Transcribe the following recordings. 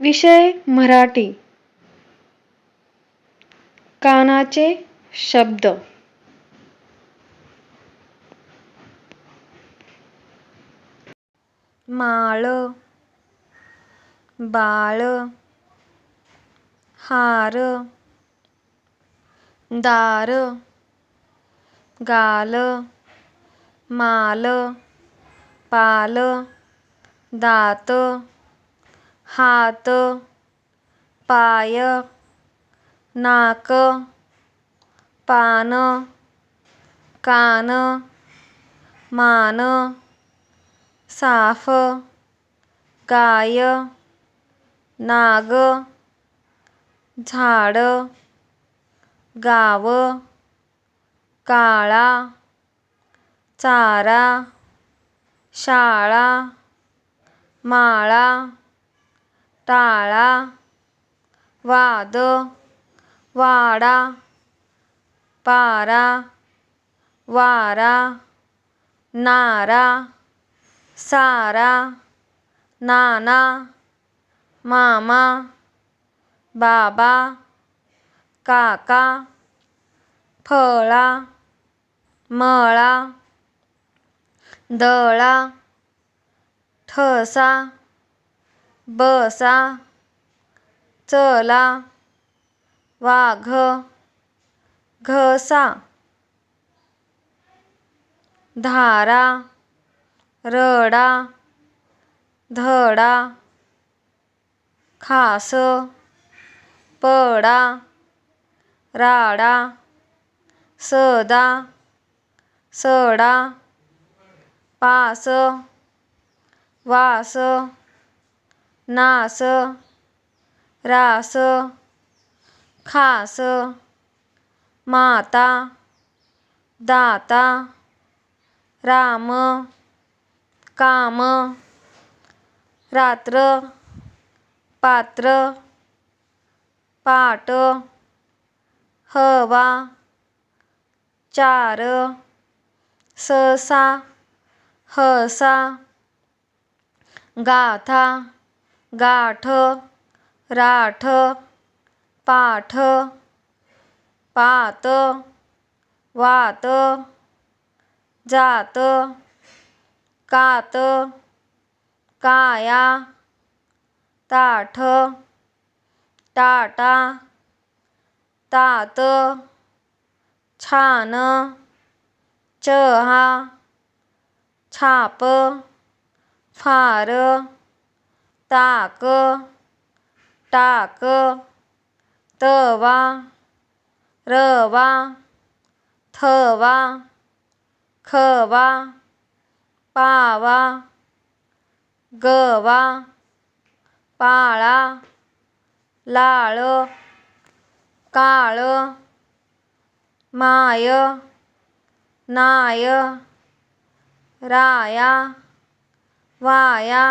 विषय मराठी. कानाचे शब्द. माळ बाळ हार दार गाल माल पाल दात हात पाय नाक पान कान मान साफ गाय नाग झाड गाव काळा चारा शाळा माळा તાળા વાદ વાળા પારા વારા નારા સારા નાના મામા બાબા કાકા ફળા મળા દળા ઠસા बसा चला वाघ घसा धारा रडा धडा खास पडा राडा सदा सडा पास वास नास रास खास माता दाता राम काम रात्र पात्र पाट हवा चार ससा हसा गाथा गाठ राठ पाठ पात वात जात कात काया ताठ टाटा तात छान चहा छाप फार ताक टाक तवा रवा थवा खवा पावा गवा पाळा लाळ काळ माय नाय राया वाया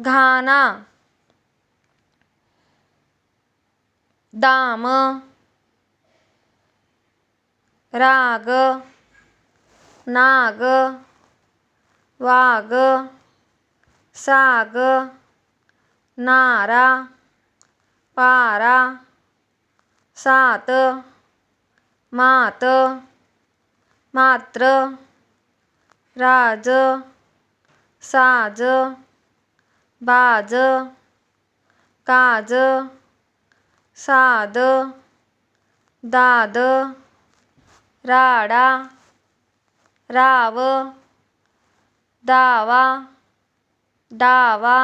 घाना दाम राग नाग वाघ साग नारा पारा सात मात मात्र राज साज बाज काज साद दाद राडा राव दावा डावा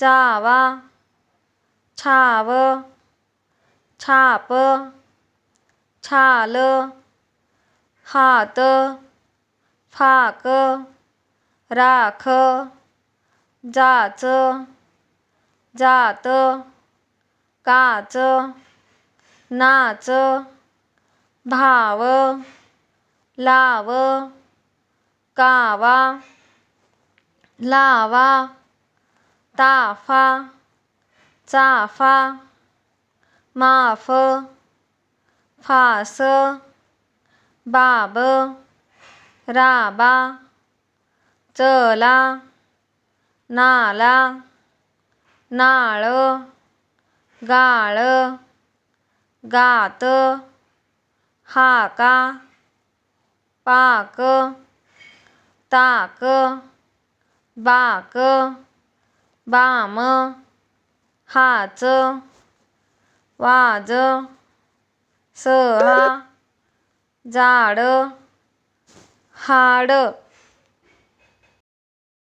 जावा छाव छाप छाल हात फाक राख जाच जात काच नाच भाव लाव कावा लावा ताफा चाफा माफ फास बाब राबा चला नाला नाळ गाळ गात हाका पाक ताक बाक बाम हाच वाज सहा जाड हाड